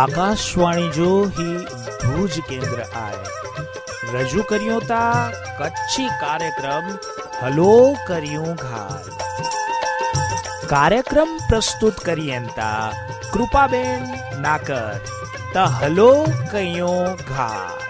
આકાશવાણી જો હી ભુજ કેન્દ્ર આય. રજૂ કર્યો તા કચ્છી કાર્યક્રમ, હલો કર્યું ઘાલ કાર્યક્રમ પ્રસ્તુત કરીએંતા કૃપાબેન નાકર. ત હલો કયો ઘાલ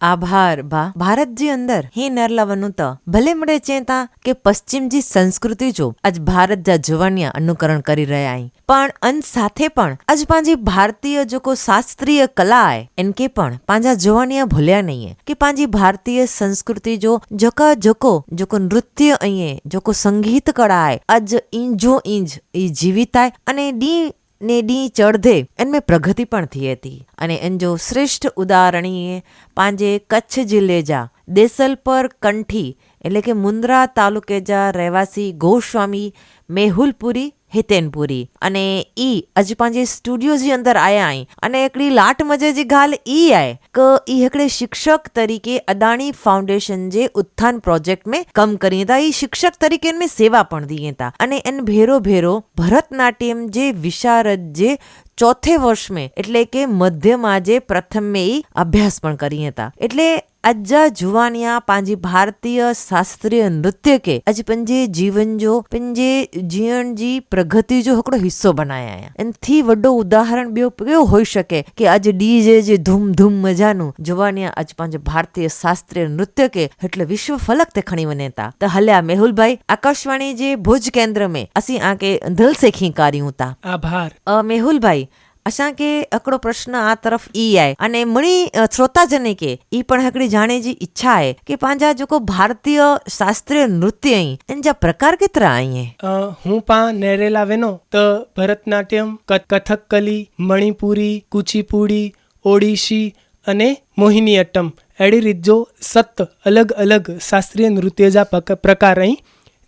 આભાર, બા. ભારતજી અંદર હે નરલાવનું ત. ભલે મળે ચેતા કે પશ્ચિમજી સંસ્કૃતિ જો આજ ભારત જા જવાનિયા અનુકરણ કરી રહ્યા આઈ પણ અન સાથે પણ આજ પાંજી ભારતીય જો કો શાસ્ત્રીય કલા આય એન કે પણ પાંજા જવાનિયા ભૂલ્યા નહીં કે પાંજી ભારતીય સંસ્કૃતિ જો જકા જકો, જોકો નૃત્ય અહીએ જોકો સંગીત કળા આય, આજ ઇંજો ઇંજ ઈ જીવિતાય અને ડી ને ડી ચડધે એનમે પ્રગતિ પણ થઈ હતી. અને એનજો શ્રેષ્ઠ ઉદાહરણીએ પાંજે કચ્છ જિલ્લે જા દેસલપર કંઠી, એટલે કે મુન્દ્રા તાલુકે જા રહેવાસી ગોસ્વામી મેહુલપુરી હિતેન પુરી અને ઈ અજ પાંજે સ્ટूडियो जे अंदर आया आई અને એકડી લાટ મજે જે ગાલ ઈ આય, ક ઈ એકડે શિક્ષક તરીકે અદાણી ફાઉન્ડેશન જે ઉત્થાન પ્રોજેક્ટ મે કમ કરી તા, ઈ શિક્ષક તરીકે મે સેવા પણ દીએ તા. અને એન ભેરો ભેરો ભરતનાટ્યમ જે વિશારદ જે ચોથે વર્ષ મેં એટલે કે મધ્યમાં જે પ્રથમ મેં એ અભ્યાસ પણ કરી હતા. એટલે અજ્જા જુવાનિયા પાંજી ભારતીય શાસ્ત્રીય નૃત્ય કે અજ પંજે જીવન જો પંજે જીવન જી પ્રગતિ જો હકડો હિસ્સો બનાયા એનથી વડો ઉદાહરણ બ્યો કયો હોઈ શકે કે આજ ડીજે જે ધૂમ ધૂમ મજાનું જુવાનિયા અજ પાંજે ભારતીય શાસ્ત્રીય નૃત્ય કે એટલે વિશ્વ ફલક તે ખણી વનેતા તો. હલ્યા મેહુલભાઈ આકાશવાણી જે ભુજ કેન્દ્ર મે અસી આકે દિલ સે ખીંકાર્યું તા. આભાર. મેહુલભાઈ असांखे हिकिड़ो प्रश्न आ तरफ़ ई आहे अने मुणी अ, श्रोताजन खे ई पण हिकिड़ी जाणे जी इच्छा आहे की पंहिंजा जेको भारतीय शास्त्रीय नृत्य आहिनि इन जा प्रकार केतिरा आहिनि અ, હું પા નેરેલા વેનો તો ભરતનાટ્યમ ક- કથકકલી મણિપુરી કુચીપુડી ઓડિશી અને મોહિની અટ્ટમ એડી રીત જો સત અલગ અલગ શાસ્ત્રીય નૃત્ય જા પક- પ્રકાર અહીં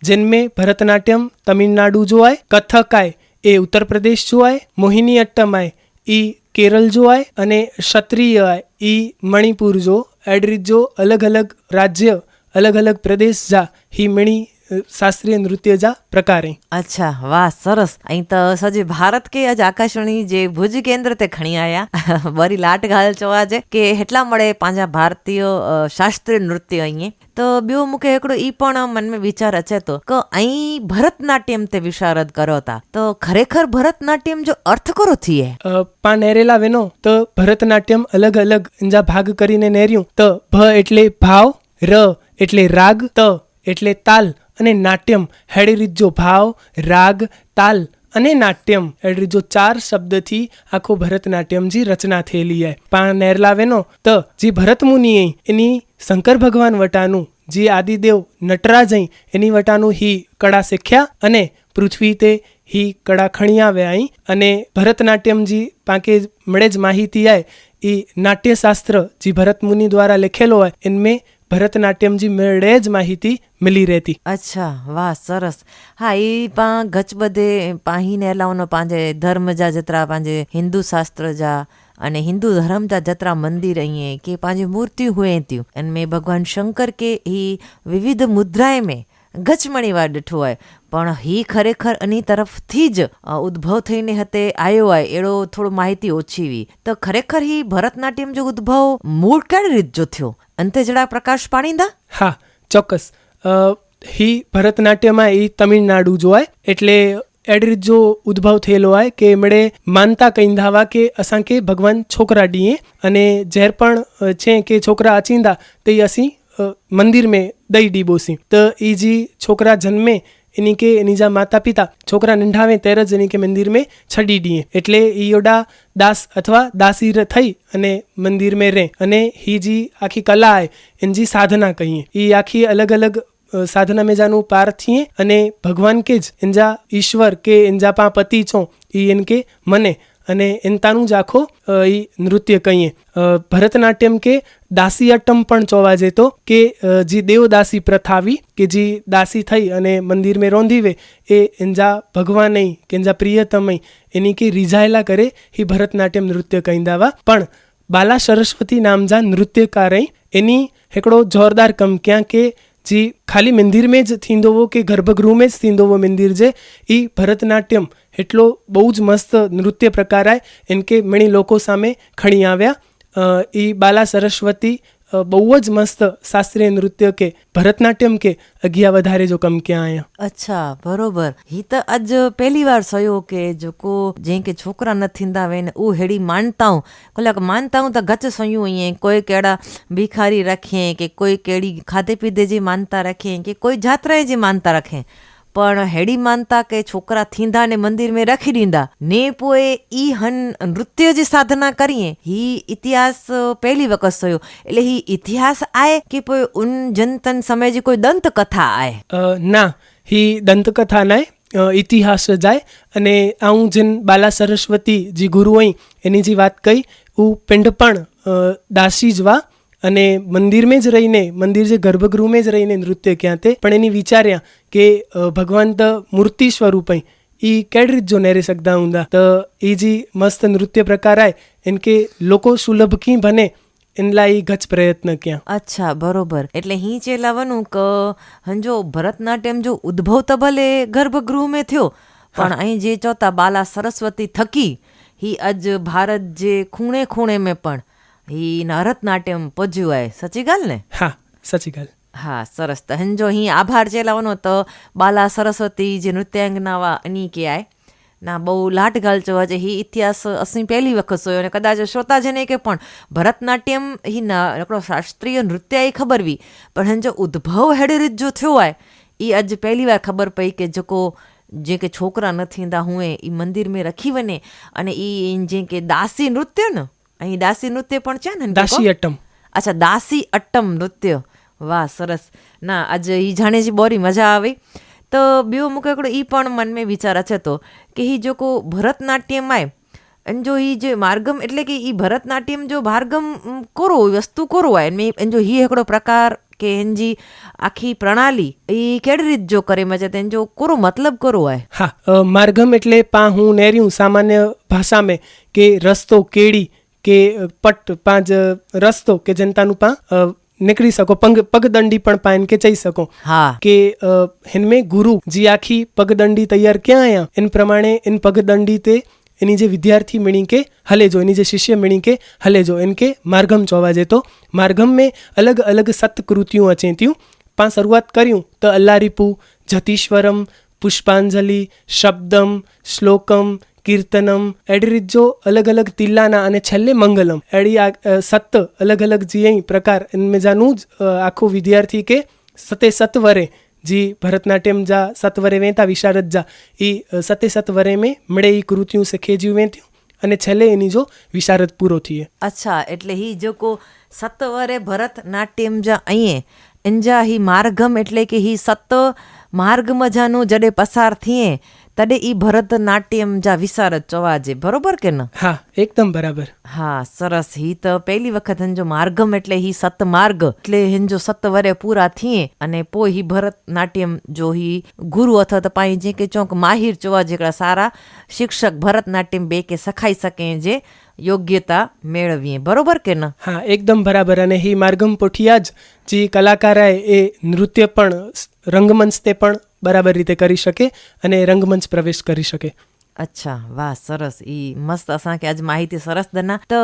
જન્મે ભરતનાટ્યમ તમિલનાડુ જો આય કથક આય એ ઉત્તર પ્રદેશ જોવાય મોહિની અટ્ટમાય એ કેરળ જોવાય અને ક્ષત્રિય એ મણિપુર જો એડી રીત જો અલગ અલગ રાજ્ય અલગ અલગ પ્રદેશ જા હી મણી અ, શાસ્ત્રીય નૃત્ય જા પ્રકાર અહીં અચ્છા વાહ સરસ અહીં તો સજી ભારત કે અજ આકાશવાણી જે ભુજ કેન્દ્ર તે ખણી આયા વરી લાટ ઘાલ ચવા છે કે હેટલા મળે પાંજા ભારતીય અ, શાસ્ત્રીય નૃત્ય અહીં તો ॿियो मूंखे हिकिड़ो ई पण मन में वीचार अचे थो કે અહીં ભરતનાટ્યમ તે વિશારદ કરો था તો ખરેખર ભરતનાટ્યમ જો અર્થ કરો થઈએ અ, પા નેરેલા વેનો તો ભરતનાટ્યમ અલગ અલગ જા ભાગ કરીને નેર્યું તો ભ એટલે ભાવ ર એટલે રાગ ત એટલે તાલ અને નાટ્યમ હેડી રીત જો ભાવ, રાગ, તાલ અને નાટ્યમ એડી રીત જો ચાર શબ્દથી આખો ભરતનાટ્યમજી રચના થયેલી છે પા નેરલાવેનો ત, જે ભરત મુનિ અહીં એની શંકર ભગવાન વટાનું, જે આદિદેવ નટરાજ અહીં એની વટાનું હી કળા શીખ્યા અને પૃથ્વી તે હી કળા ખણી આવ્યા અહીં અને ભરતનાટ્યમજી પાંકે મળે જ માહિતી આય એ નાટ્યશાસ્ત્ર જે ભરત મુનિ દ્વારા લખેલો હોય એનમે ભરતનાટ્યમજી મળે જ માહિતી મિલી રહેતી અચ્છા વાહ સરસ હા એ પા ગચ બધે પાહીને એલાવનો પાંજે ધર્મ જા जतिरा पंहिंजे हिंदू शास्त्र जा अने हिंदू धर्म जा जतिरा मंदिर ईअं के पंहिंजी मूर्तियूं हुए थियूं इन में भॻवान शंकर के ही विविध मुद्राए में ગચમણી વાર ડઠું પણ હી ખરેખર એની તરફથી જ ઉદ્ભવ થઈને હતે આયો આય એડો થોડો માહિતી ઓછીવી તો ખરેખર હી ભરતનાટ્યમ જો ઉદ્ભવ મૂળ કેવી રીત જો થયો? અંતે જડા પ્રકાશ પાણીદા? હા, ચોક્કસ. હી ભરતનાટ્યમાં એ તમિલનાડુ જોવાય એટલે એડ રીત જો ઉદ્ભવ થયેલો હોય કે એમણે માનતા કહીંધાવા કે અસાંકે ભગવાન છોકરા ડીએ અને ઝેર પણ છે કે છોકરા આચીંદા તે અસી અ, में દઈ ડીબોસી તો એ જે છોકરા જન્મે એની કે એની જા માતા પિતા છોકરા નંઢાવે ત્યારે જ એની કે મંદિરમાં છડી દીએ. એટલે ઈયોડા દાસ અથવા દાસી ર થઈ અને મંદિરમાં રહે અને હી જી આખી કલા है એની જી સાધના કહીએ. એ આખી અલગ અલગ સાધના में જાનું પાર થઈએ અને ભગવાન કે જ એનજા ઈશ્વર કે એનજા પા પતિ છો એ એન કે મને. અને એનતાનું જ આખો એ નૃત્ય કહીએ. ભરતનાટ્યમ કે દાસીયાટમ પણ જોવા જતો કે જે દેવદાસી પ્રથા આવી કે જે દાસી થઈ અને મંદિર મેં રોંધીવે, એ એંજા ભગવાન કે એંજા પ્રિયતમય એની કે રીઝાયેલા કરે એ ભરતનાટ્યમ નૃત્ય કહીંદાવા. પણ બાલા સરસ્વતી નામજા નૃત્યકાર એની હિકડો જોરદાર કમ ક્યાં કે जी ख़ाली मंदिर में જ थींदो हुओ की गर्भगृह में थींदो हुओ मंदिर जे ई भरतनाट्यम એટલો બહુ જ મસ્ત નૃત્ય પ્રકાર આય એમ કે ઘણી લોકો સામે ખણી આવ્યા. એ બાલા સરસ્વતી બહુ જ મસ્ત શાસ્ત્રીય નૃત્ય કે ભરતનાટ્યમ કે અગિયા વધારે જો કમ ક્યાં આયા. અચ્છા, બરોબર. હી તો આજ પહેલી વાર સયો કે જોકો જે કે છોકરા ન થींदा વેન ઓ હેડી માનતા હું. કલાક માનતા હું તો ગચ સયું અહીં કોઈ કેડા ભિખારી રખે કે કોઈ કેડી ખાધે પીધે જે માનતા રખે કે કોઈ જાત્રાએ જે માનતા રખે. પણ હેડી માનતા કે છોકરા થીંધા ને મંદિર મેં રખી ડીંદા ને પોએ ઈ હન નૃત્ય જે સાધના કરીએ હી ઇતિહાસ પહેલી વખત થયો. એટલે હી ઇતિહાસ આય કે પોએ ઉન જનતન સમય જે કોઈ દંત કથા આય ના. હી દંતકથા નાય. ઇતિહાસ જાય. અને આવું જેન બાલા સરસ્વતી જે ગુરુ હોય એની જે વાત કહી હું પિંડપણ દાસી જવા અને મંદિરમાં જ રહીને મંદિર જે ગર્ભગૃહમાં જ રહીને નૃત્ય ક્યાં તે પણ એની વિચાર્યા કે ભગવાન તો મૂર્તિ સ્વરૂપ એ કેડ રીત જો નેરી શકતા ઊંધા? તો એ જે મસ્ત નૃત્ય પ્રકાર આય એન કે લોકો સુલભ કી બને એનલાઈ ગચ પ્રયત્ન ક્યાં. અચ્છા બરોબર. એટલે હી જે લાવવાનું કે હંજો ભરતનાટ્યમ જો ઉદ્ભવ તો ભલે ગર્ભગૃહમાં થયો પણ અહીં જે ચોથા બાલા સરસ્વતી થકી હી અજ ભારત જે ખૂણે ખૂણે મેં પણ એ નાટ્યમ પજુઆય સાચી ગાલ ને? હા સાચી ગાલ. હા સરસ. તો હંજો અહીં આભાર ચેલાવવાનો તો બાલા સરસ્વતી જે નૃત્યાંગના એની કહેવાય. ના બહુ લાટ ગાલચવા છે એ ઇતિહાસ અસી પહેલી વખત સોયો અને કદાચ શ્રોતા છે ને કે પણ ભરતનાટ્યમ એ આપણો શાસ્ત્રીય નૃત્ય એ ખબર બી પણ હંજો ઉદ્ભવ હેડી રીત જો થયો હોય એ આજ પહેલી વાર ખબર પડી કે જોકો જે કે છોકરા નથી ઈંદા હું એ મંદિર મેં રખી વને. અને એ જે કે દાસી નૃત્ય ને અહીં દાસી નૃત્ય પણ છે ને દાસી અટ્ટમ. અચ્છા દાસી અટ્ટમ નૃત્ય. વાહ સરસ. ના આજે એ જાણે છે બોરી મજા આવી. તો બીઓ મુકાકડો એ પણ મનમાં વિચાર છે તો કે એ જો કો ભરતનાટ્યમાંય અને જો એ જે માર્ગમ એટલે કે એ ભરતનાટ્યમ જો માર્ગમ કરો વસ્તુ કરો હોય અને એને જો હી એકડો પ્રકાર કે એનજી આખી પ્રણાલી એ કેડી રીત જો કરે મજે તેન જો કરો મતલબ કરો હોય? હા માર્ગમ એટલે પા હું નેર્યું સામાન્ય ભાષામાં કે રસ્તો કેડી કે પટ પાંચ રસ્તો કે જનતાનું પા નીકળી શકો પગ પગદંડી પણ પાન કે જઈ શકો કે હિનમે ગુરુ જી આખી પગદંડી તૈયાર ક્યાં આયા? એન પ્રમાણે એન પગદંડી તે એની જે વિદ્યાર્થી મિણી કે હલે જો. એની જે શિષ્ય મિણી કે હલે જો. એન કે માર્ગમ ચોવા જતો. માર્ગમ મેં અલગ અલગ સત્કૃતિયું અચેત્યું. પા શરૂઆત કર્યું તો અલ્લારીપુ જતીશ્વરમ પુષ્પાંજલિ શબ્દમ શ્લોકમ કીર્તનમ એડી રીત જો અલગ અલગ તિલ્લાના અને છેલ્લે મંગલમ. એડી આ અ, સત અલગ અલગ જે અહીં પ્રકાર. મેજાનું જાનું જ આખું વિદ્યાર્થી કે સતે સત્વરે જી ભરતનાટ્યમ જા સત્વરે વેતા વિશારદ જા. એ સતે સત્વરે મેં મળે એ કૃત્યું શીખેજ્યું વેત્યું અને છેલ્લે એની જો વિશારદ પૂરો થઈએ અચ્છા એટલે હી જેકો સતવરે ભરતનાટ્યમ જા અહીં અંજા હી માર્ગમ એટલે કે હી સત માર્ગ મજાનું જડે પસાર થઈએ તડે ઈ ભરતનાટ્યમ જા વિશારદ ચવાજે બરોબર કે ન? હા એકદમ બરાબર. હા સરસ. હી તો પહેલી વખત હંજો માર્ગમ એટલે હી સત માર્ગ એટલે હંજો સત વરે પૂરા થીએ અને પો હી ભરતનાટ્યમ જો હી ગુરુ અથત પાઈ જે કે ચોક માહિર ચવા જેકડા સારા શિક્ષક ભરતનાટ્યમ બે કે સખાઈ શકે જે યોગ્યતા મેળવીએ. બરોબર કે ન? હા એકદમ બરાબર. અને હી માર્ગમ પોઠિયા જ જે કલાકારાએ એ નૃત્ય પણ રંગમંચ તે પણ બરાબર રીતે કરી શકે અને રંગમંચ પ્રવેશ કરી શકે. અચ્છા, વાહ, સરસ. ઈ મસ્ત અસાંखे આજ માહિતી સરસ દના. તો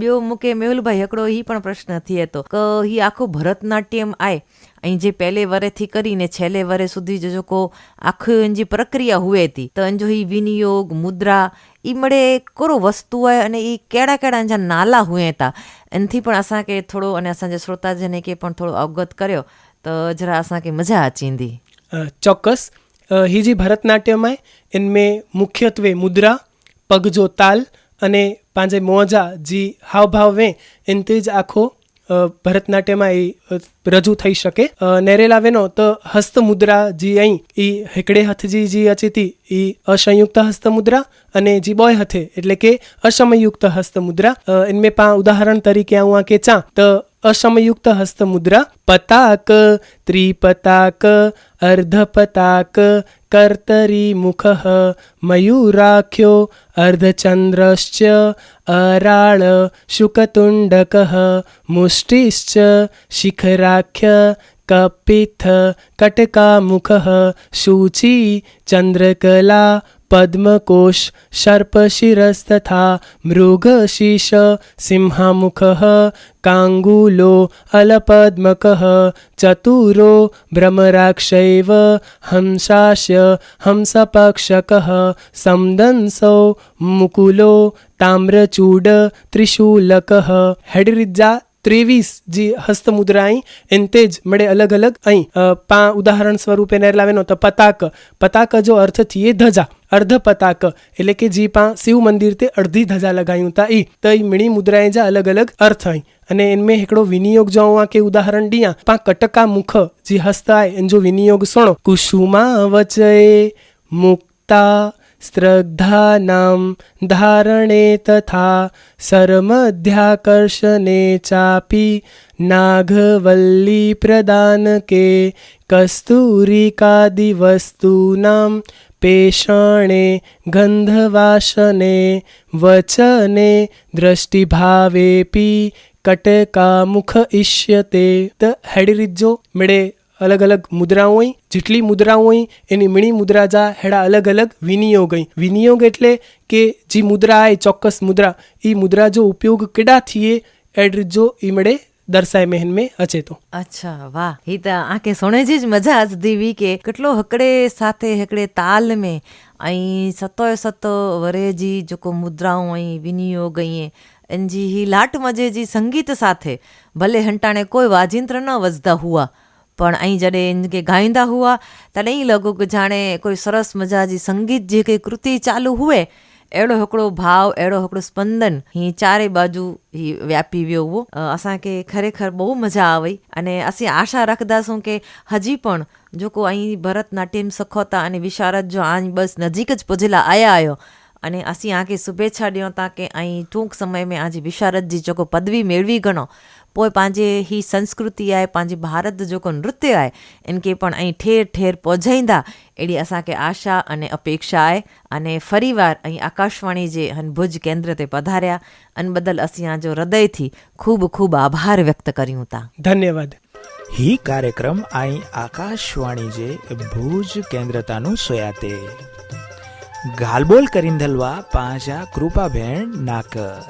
ॿियो मूंखे મેહુલભાઈ, હિકડો, ઈ પણ પ્રશ્ન થયે તો. કે હી આખો ભરતનાટ્યમ આય. અહીં જે પહેલે વરેથી કરીને છેલ્લે વરે સુધી જે જોકો આખી એની પ્રક્રિયા હુએ હતી. તો જો હી વિનિયોગ, મુદ્રા, ઈ મળે કોરો વસ્તુ આય અને ઈ કેડા કેડા અંજા નાલા હુએ હતા એનથી પણ અસાંકે થોડો અને અસાંજે શ્રોતાજને કે પણ થોડો અવગત કર્યો, તો જરા અસાંકે મજા આચીંદી ચોક્કસ અ, હી જે ભરતનાટ્યમ आहे इनमें મુખ્યત્વે મુદ્રા પગ જો તાલ અને પાંજે મોજા જી હાવભાવ વે એનથી જ આખો અ, ભરતનાટ્યમાં એ અ, રજૂ થઈ શકે અ, નેરેલા વેનો તો હસ્ત મુદ્રા જી અહીં એ હિકડે હથજી જી અચેતી એ અસંયુક્ત હસ્ત મુદ્રા અને જી બોય હથે એટલે કે અસમયુક્ત હસ્ત મુદ્રા અ, इनमें પા ઉદાહરણ તરીકે આવું આ કે ચા તો अशमयुक्त हस्तमुद्रा पताक त्रिपताक अर्धपताक कर्तरी मुखः मयूराख्यो अर्धचन्द्रश्च अराळ शुकतुण्डकः मुष्टिश्च शिखराख्य कपिथ कटकामुखः शूची चन्द्रकला પદ્મકોશ સર્પશિરસ્તથા મૃગશીશ સિંહામુખ કાંગુલો અલપદ્મક ચતુરો ભ્રમરાક્ષૈવ હંસાશ્ય હંસપક્ષક સમદંસો મુકુલો તામ્રચૂડ ત્રિશૂલક હેડરિજા ત્રેવીસ જે હસ્તમુદ્રા અહીં એનતે જ મળે અલગ અલગ અહીં પા ઉદાહરણ સ્વરૂપે નેર લાવેનો તો પતાક પતાક જો અર્થ થઈએ ધજા અર્ધ પતાક એટલે કે જે પા શિવ મંદિર તે અડધી ધજા લગાયું તા ઈ. તો ઈ મીણી મુદ્રાએ જા અલગ અલગ અર્થ અહીં અને એનમે हिकिड़ो આ કે ઉદાહરણ ડિયા, પા કટકા મુખ, જે હસ્ત આય, એન જો વિનિયોગ સુણો. કુસુમા વચય મુક્તા સ્ત્રગ્ધાનામ ધારણે તથા સરમધ્યાકર્ષણે ચાપી નાગવલ્લી પ્રદાનકે કસ્તુરિકાદિ વસ્તુનામ પેષણે ગંધવાસને વચને દ્રષ્ટિભાવેપી કટકામુખ ઇષ્યતે ત હેડરીજો મેળે અલગ અલગ મુદ્રાઓ હોય જેટલી મુદ્રાઓ હોય એની મીણી મુદ્રા જા હેડા અલગ અલગ વિનિયોગ હોય વિનિયોગ એટલે કે જે મુદ્રા આય ચોક્કસ મુદ્રા એ મુદ્રા જો ઉપયોગ કેડા થઈએ એડરીજો ઈ દરસાય મહેન મેં અચેતો અચ્છા વાહ હિતા આંખે સોણે જ મજા આજ દીવી કે કેટલો હકડે સાથે હકડે તાલ મેં ऐं सतो सतो वरे जी जेको मुद्राऊं ऐं विनियोग ईअं इन जी ही लाट मज़े जी संगीत साथे भले हंटाणे कोई वाजिंत्र न वजदा हुआ पण ऐं जॾहिं इन खे ॻाईंदा हुआ तॾहिं ई लॻो की जाणे कोई सरस मज़ा जी संगीत जी हिकु कृति चालू हुए अहिड़ो हिकिड़ो भाव अहिड़ो हिकिड़ो स्पंदन हीअं चारे बाजू ही व्यापी वियो हुओ असांखे खरे ख़रेखर बहू मज़ा आई अने असीं आशा रखंदासूं की हजी पण जेको ऐं भरतनाट्यम सखोता अने विशारद जो आञ बसि नज़ीक ज पुॼला आया आहियो अने असीं तव्हांखे शुभेच्छा ॾियूं था की ऐं टूंक समय में अॼु विशारद जी जेको पदवी मेड़वी घणो पोइ पंहिंजे ही संस्कृति आहे पंहिंजे भारत जो जेको नृत्य आहे इनखे पण ऐं ठेर ठेर पहुचाईंदा अहिड़ी असांखे आशा अने अपेक्षा आहे अने फरी वार ऐं आकाशवाणी जे हन भुज केंद्र ते पधारिया अनबदल असीं जो हृदय थी खूब खूब आभार व्यक्त करियूं था धन्यवाद ही कार्यक्रम आई आकाशवाणी जे भुज केंद्र तानु सोयाते ગાલબોલ કરીન ધલવા પાંજા કૃપાભેણ નાકર.